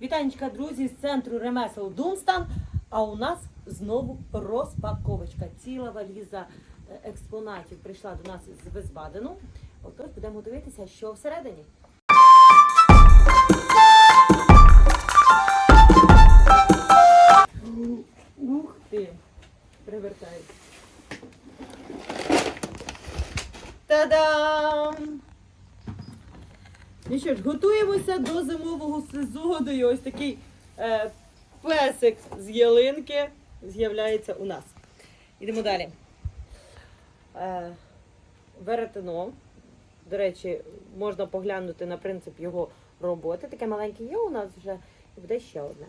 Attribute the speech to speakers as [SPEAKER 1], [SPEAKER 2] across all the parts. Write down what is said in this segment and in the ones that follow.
[SPEAKER 1] Вітанечка, друзі, з центру ремесел Думстан. А у нас знову розпаковочка. Ціла валіза е, експонатів прийшла до нас з Висбадену. Отож, будемо дивитися, що всередині. Ух ти! Привертай. Та-дам! Ну що ж, готуємося до зимового сезону. І ось такий е, песик з ялинки з'являється у нас. Ідемо далі. Е, веретено. До речі, можна поглянути на принцип його роботи. Таке маленьке є у нас вже. І буде ще одне.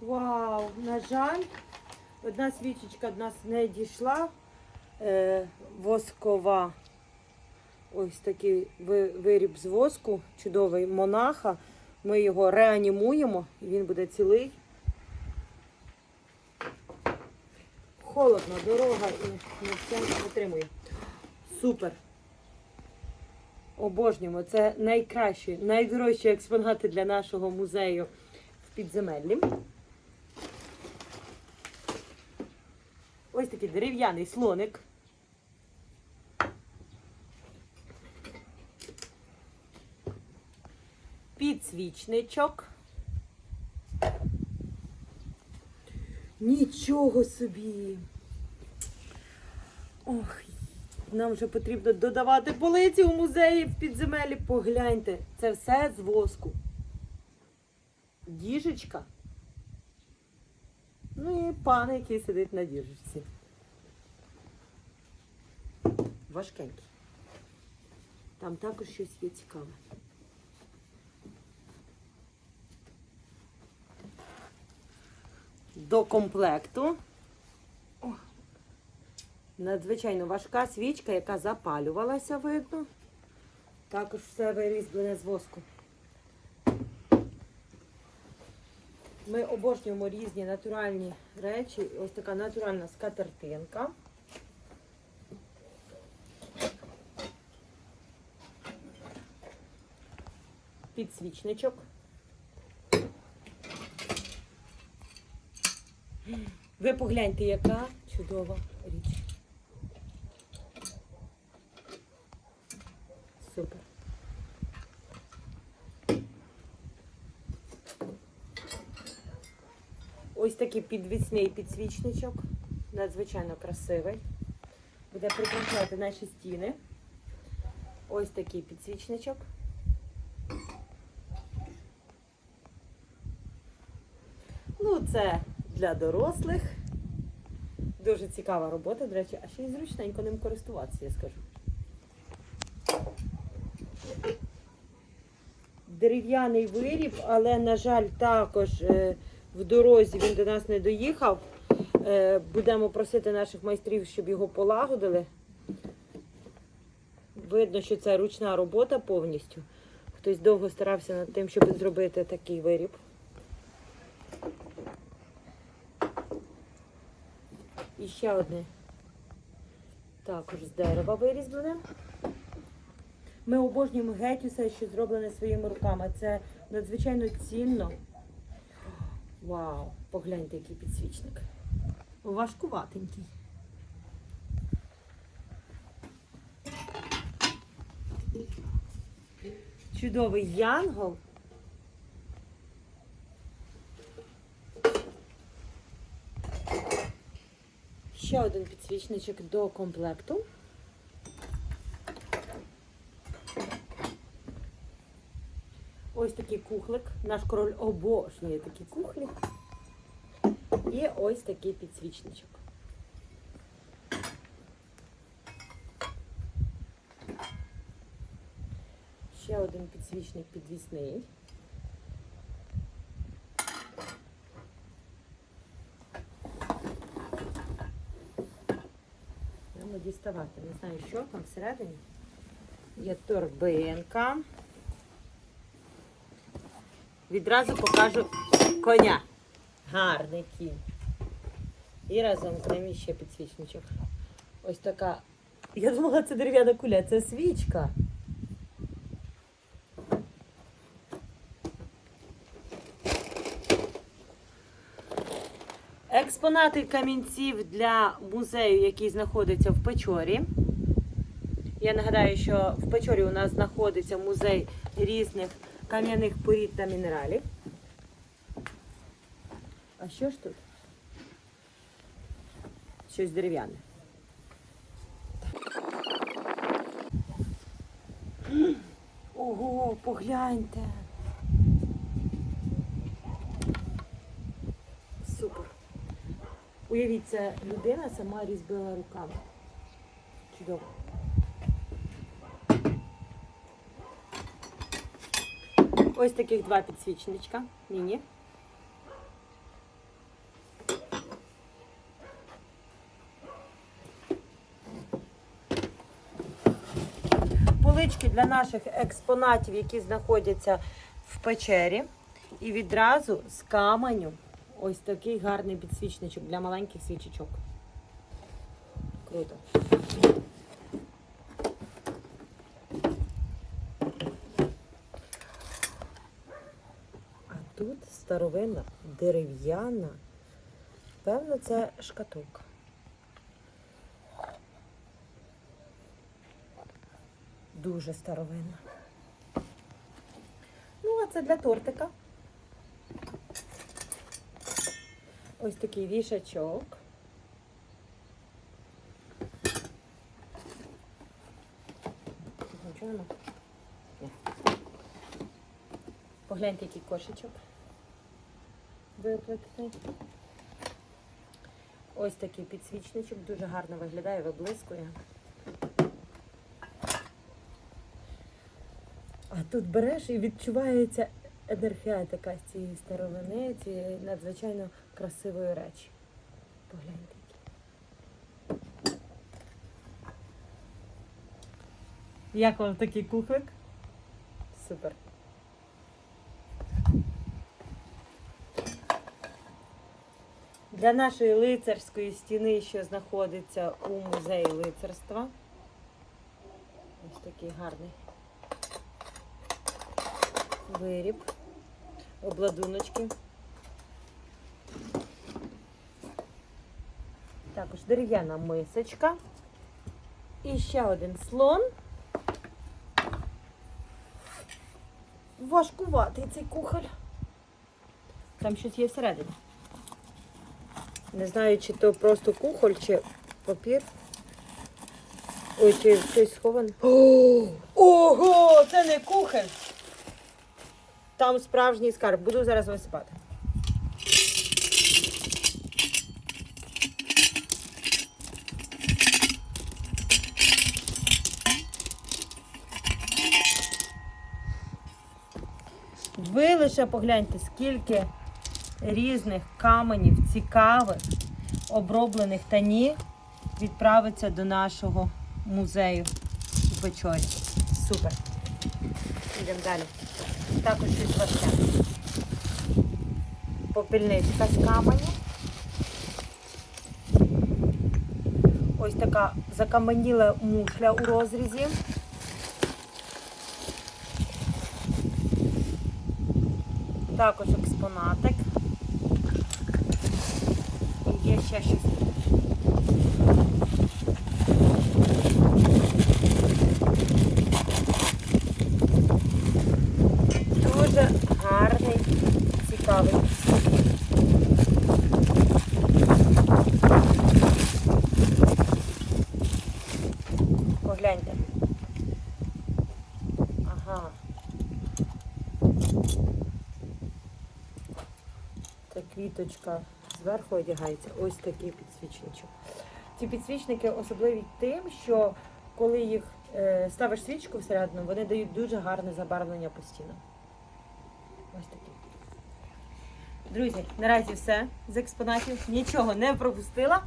[SPEAKER 1] Вау, на жаль, одна свічечка до нас не дійшла. Е, воскова. Ось такий виріб з воску, чудовий монаха. Ми його реанімуємо, і він буде цілий. Холодно, дорога і не все витримує. Супер. Обожнюємо. Це найкращі, найдорожчі експонати для нашого музею в підземеллі. Ось такий дерев'яний слоник. Підсвічничок. Нічого собі. Ох, нам вже потрібно додавати полиці у музеї в підземелі. Погляньте, це все з воску. Діжечка. Ну і пан, який сидить на діжечці. Важкенький. Там також щось є цікаве. До комплекту. О, надзвичайно важка свічка, яка запалювалася, видно. Також все вирізблене з воску. Ми обожнюємо різні натуральні речі. Ось така натуральна скатертинка. Підсвічничок. Ви погляньте, яка чудова річ. Супер. Ось такий підвісний підсвічничок. Надзвичайно красивий. Буде прикрашати наші стіни. Ось такий підсвічничок. Ну, це для дорослих. Дуже цікава робота, до речі, а ще й зручненько ним користуватися, я скажу. Дерев'яний виріб, але, на жаль, також е, в дорозі він до нас не доїхав. Е, Будемо просити наших майстрів, щоб його полагодили. Видно, що це ручна робота повністю. Хтось довго старався над тим, щоб зробити такий виріб. І ще одне. Також з дерева вирізблене. Ми обожнюємо геть усе, що зроблене своїми руками. Це надзвичайно цінно. Вау! Погляньте, який підсвічник. Важкуватенький. Чудовий янгол. Ще один підсвічничок до комплекту. Ось такий кухлик. Наш король обожнює такі кухлі. І ось такий підсвічничок. Ще один підсвічник підвісний. Діставати. Не знаю, що там всередині. Є торбинка. Відразу покажу коня. Гарний кінь. І разом з ним ще підсвічничок. Ось така. Я думала, це дерев'яна куля, це свічка. Експонати камінців для музею, який знаходиться в Печорі. Я нагадаю, що в Печорі у нас знаходиться музей різних кам'яних порід та мінералів. А що ж тут? Щось дерев'яне. Ого, погляньте. Супер. Уявіть, це людина сама різьбила руками. Чудово. Ось таких два підсвічничка. Міні. Полички для наших експонатів, які знаходяться в печері. І відразу з каменю ось такий гарний підсвічничок для маленьких свічечок. Круто. А тут старовинна дерев'яна. Певно, це шкатулка. Дуже старовинна. Ну, а це для тортика. Ось такий вішачок. Погляньте, який кошечок виплетений. Ось такий підсвічничок, дуже гарно виглядає, виблискує. А тут береш і відчувається енергетика з цієї старовини, цієї надзвичайно красивої речі. Погляньте. Як вам такий кухлик? Супер. Для нашої лицарської стіни, що знаходиться у музеї лицарства. Ось такий гарний виріб, обладуночки. Також дерев'яна мисочка. І ще один слон. Важкуватий цей кухоль. Там щось є всередині. Не знаю, чи то просто кухоль, чи папір. Ой, чи щось сховане. Ого, це не кухоль. Там справжній скарб. Буду зараз висипати. Ви лише погляньте, скільки різних каменів, цікавих, оброблених та ні, відправиться до нашого музею у Печорі. Супер. Йдемо далі. Також щось важке. Попільничка з каменю. Ось така закаменіла мушля у розрізі. Також експонатик. Є ще щось. Дуже гарний, цікавий. Погляньте. Ага. Це квіточка зверху одягається. Ось такий підсвічничок. Ці підсвічники особливі тим, що коли їх е, ставиш свічку всередину, вони дають дуже гарне забарвлення по стінам. Ось такі. Друзі, наразі все з експонатів. Нічого не пропустила.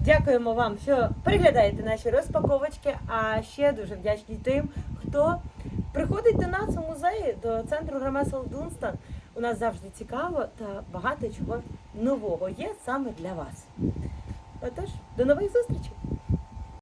[SPEAKER 1] Дякуємо вам, що переглядаєте наші розпаковочки. А ще дуже вдячні тим, хто приходить до нас у музеї, до центру ремесел Дунстан. У нас завжди цікаво та багато чого нового є саме для вас. Отож, до нових зустрічей!